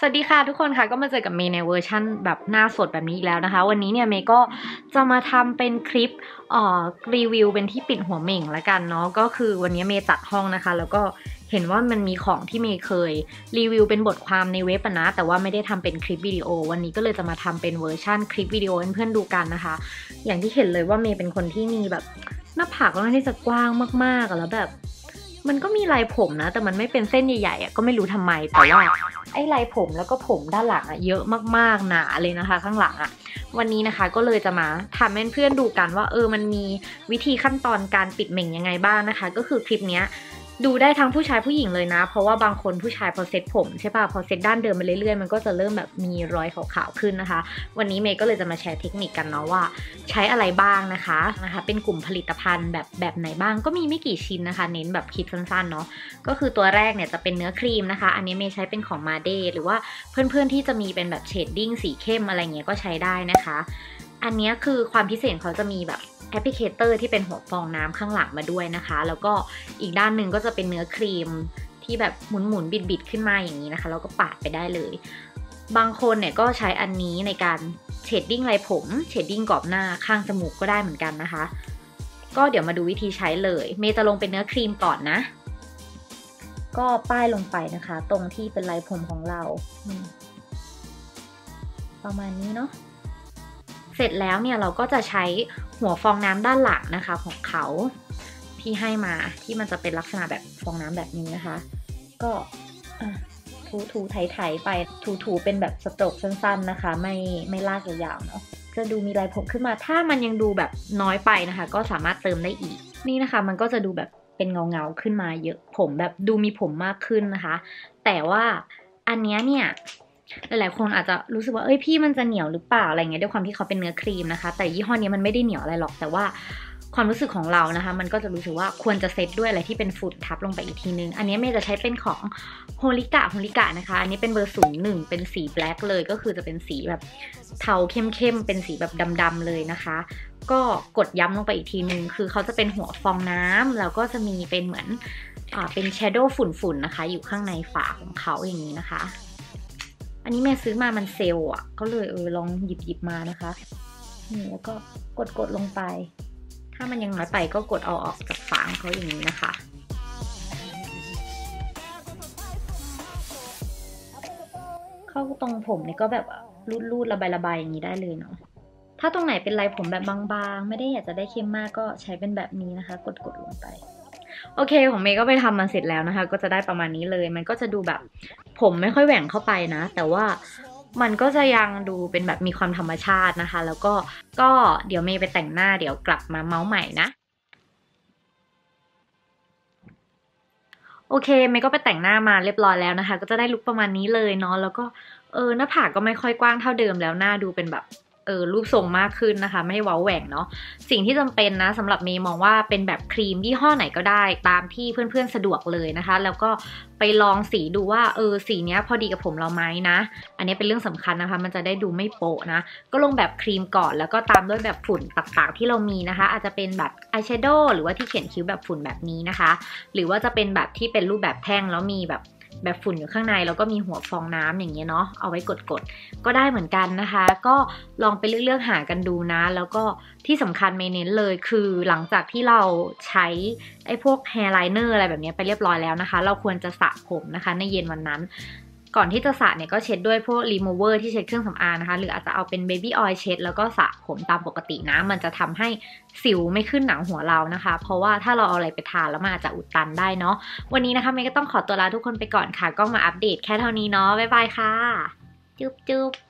สวัสดีค่ะทุกคนค่ะก็มาเจอกับเมย์ในเวอร์ชั่นแบบหน้าสดแบบนี้อีกแล้วนะคะ วันนี้เนี่ยเมย์ก็จะมาทำเป็นคลิปเอ่อรีวิวเป็นที่ปิดหัวเหม่งละกันเนาะก็คือวันนี้เมย์จัดห้องนะคะ แล้วก็เห็นว่ามันมีของที่เมย์เคยรีวิวเป็นบทความในเว็บนะ แต่ว่าไม่ได้ทำเป็นคลิปวิดีโอ วันนี้ก็เลยจะมาทำเป็นเวอร์ชั่นคลิปวิดีโอให้เพื่อนดูกันนะคะ อย่างที่เห็นเลยว่าเมย์เป็นคนที่มีแบบหน้าผากค่อนข้างที่จะกว้างมากๆแล้วแบบ มันก็มีลายผมนะ แต่มันไม่เป็นเส้นใหญ่ๆอะก็ไม่รู้ทำไมแต่ว่าไอ้ลายผมแล้วก็ผมด้านหลังอะเยอะมากๆหนาเลยนะคะ ข้างหลังอะวันนี้นะคะก็เลยจะมาทำให้เพื่อนดูกันว่า เออมันมีวิธีขั้นตอนการปิดเหม่งยังไงบ้างนะคะ ก็คือคลิปเนี้ย ดูได้ทั้งผู้ชายผู้หญิงเลยนะ เพราะว่าบางคนผู้ชายพอเซ็ตผมใช่ป่ะพอเซ็ตด้านเดิมไปเรื่อยๆ มันก็จะเริ่มแบบมีรอยขาวๆขึ้นนะคะ วันนี้เมย์ก็เลยจะมาแชร์เทคนิคกันเนาะว่า ใช้อะไรบ้างนะคะนะคะ เป็นกลุ่มผลิตภัณฑ์แบบแบบไหนบ้างก็มีไม่กี่ชิ้นนะคะ เน้นแบบคลิปสั้นๆเนาะก็คือตัวแรกเนี่ยจะเป็นเนื้อครีมนะคะ อันนี้เมย์ใช้เป็นของมาเดหรือว่าเพื่อนๆที่จะมีเป็นแบบเชดดิ้งสีเข้มอะไรเงี้ยก็ใช้ได้นะคะ อันนี้คือความพิเศษเขาจะมีแบบ แอปพลิเคเตอร์ที่เป็นหัวฟองน้ำข้างหลังมาด้วยนะคะ แล้วก็อีกด้านหนึ่งก็จะเป็นเนื้อครีมที่แบบหมุนหมุนบิดบิดๆขึ้นมาอย่างนี้นะคะ แล้วก็ปาดไปได้เลย บางคนเนี่ยก็ใช้อันนี้ในการเชดดิ้งไรผมเชดดิ้งกรอบหน้าข้างจมูกก็ได้เหมือนกันนะคะ ก็เดี๋ยวมาดูวิธีใช้เลย เมย์จะลงเป็นเนื้อครีมก่อนนะ ก็ป้ายลงไปนะคะ ตรงที่เป็นไรผมของเรา ประมาณนี้เนาะเสร็จแล้วเนี่ยเราก็จะใช้ หัวฟองน้ำด้านหลังนะคะของเขาที่ให้มาที่มันจะเป็นลักษณะแบบฟองน้ำแบบนี้นะคะ ก็ถูถูไถไถๆไปถูถูเป็นแบบสโตรกสั้น ๆนะคะ ไม่ไม่ลากยาวๆเนาะจะดูมีลายผมขึ้นมาถ้ามันยังดูแบบน้อยไปนะคะ ก็สามารถเติมได้อีก นี่นะคะ มันก็จะดูแบบเป็นเงาๆขึ้นมาเยอะผมแบบดูมีผมมากขึ้นนะคะ แต่ว่าอันนี้เนี่ย หลายๆคนอาจจะรู้สึกว่าเอ้ยพี่มันจะเหนียวหรือเปล่าอะไรเงี้ยด้วยความที่เขาเป็นเนื้อครีมนะคะ แต่ยี่ห้อนี้มันไม่ได้เหนียวอะไรหรอกแต่ว่าความรู้สึกของเรานะคะ มันก็จะรู้สึกว่าควรจะเซตด้วยอะไรที่เป็นฝุ่นทับลงไปอีกทีนึง อันนี้เมย์จะใช้เป็นของโฮลิกะโฮลิกะนะคะ อันนี้เป็นเบอร์ศูนย์หนึ่งเป็นสีแบล็กเลย ก็คือจะเป็นสีแบบเทาเข้มๆ เป็นสีแบบดำๆเลยนะคะ ก็กดย้ำลงไปอีกทีนึง คือเขาจะเป็นหัวฟองน้ำแล้วก็จะมีเป็นเหมือนอ่าเป็นแชโดว์ฝุ่นๆนะคะ อยู่ข้างในฝาของเขาอย่างนี้นะคะ อันนี้แม่ซื้อมามันเซลอะ ก็เลยเออลองหยิบหยิบมานะคะ นี่แล้วก็กดกดลงไป ถ้ามันยังน้อยไปก็กดเอาออกจากฝางเขาอย่างนี้นะคะเข้าตรงผมนี่ก็แบบรูดรูดๆระบายระบายอย่างนี้ได้เลยเนาะถ้าตรงไหนเป็นลายผมแบบบางๆ ไม่ได้อยากจะได้เข้มมากก็ใช้เป็นแบบนี้นะคะ กดกดลงไป โอเคของเมย์ก็ไปทำมาเสร็จแล้วนะคะ ก็จะได้ประมาณนี้เลย มันก็จะดูแบบผมไม่ค่อยแหว่งเข้าไปนะ แต่ว่ามันก็จะยังดูเป็นแบบมีความธรรมชาตินะคะ แล้วก็ก็เดี๋ยวเมย์ไปแต่งหน้าเดี๋ยวกลับมาเมาส์ใหม่นะโอเคเมย์ก็ไปแต่งหน้ามาเรียบร้อยแล้วนะคะ ก็จะได้ลุคประมาณนี้เลยเนาะแล้วก็เออหน้าผากก็ไม่ค่อยกว้างเท่าเดิมแล้วหน้าดูเป็นแบบ เออรูปทรงมากขึ้นนะคะ ไม่ว้าแหว่งเนาะสิ่งที่จำเป็นนะสำหรับเมย์มองว่าเป็นแบบครีมยี่ห้อไหนก็ได้ ตามที่เพื่อนๆสะดวกเลยนะคะ แล้วก็ไปลองสีดูว่าเออสีเนี้ยพอดีกับผมเราไหมนะ อันนี้เป็นเรื่องสำคัญนะคะ มันจะได้ดูไม่โปะนะ ก็ลงแบบครีมก่อนแล้วก็ตามด้วยแบบฝุ่นต่างๆ ที่เรามีนะคะ อาจจะเป็นแบบอายแชโดว์หรือว่าที่เขียนคิ้วแบบฝุ่นแบบนี้นะคะ หรือว่าจะเป็นแบบที่เป็นรูปแบบแท่งแล้วมีแบบ แบบฝุ่นอยู่ข้างในแล้วก็มีหัวฟองน้ำอย่างเงี้ยเนาะเอาไว้กดๆก็ได้เหมือนกันนะคะ ก็ลองไปเลือกๆหากันดูนะ แล้วก็ที่สำคัญเมเน้นเลยคือหลังจากที่เราใช้ไอ้พวกแฮร์ไลเนอร์อะไรแบบเนี้ยไปเรียบร้อยแล้วนะคะ เราควรจะสระผมนะคะในเย็นวันนั้น ก่อนที่จะสระเนี่ยก็เช็ดด้วยพวกรีมูเวอร์ที่เช็ดเครื่องสำอางนะคะ หรืออาจจะเอาเป็นเบบี้ออยล์เช็ด แล้วก็สระผมตามปกตินะ มันจะทำให้สิวไม่ขึ้นหนังหัวเรานะคะ เพราะว่าถ้าเราเอาอะไรไปทานแล้วมันอาจจะอุดตันได้เนาะ วันนี้นะคะเมย์ก็ต้องขอตัวลาทุกคนไปก่อนค่ะ ก็มาอัปเดตแค่เท่านี้เนาะ บ๊ายบายค่ะ จุ๊บจุ๊บ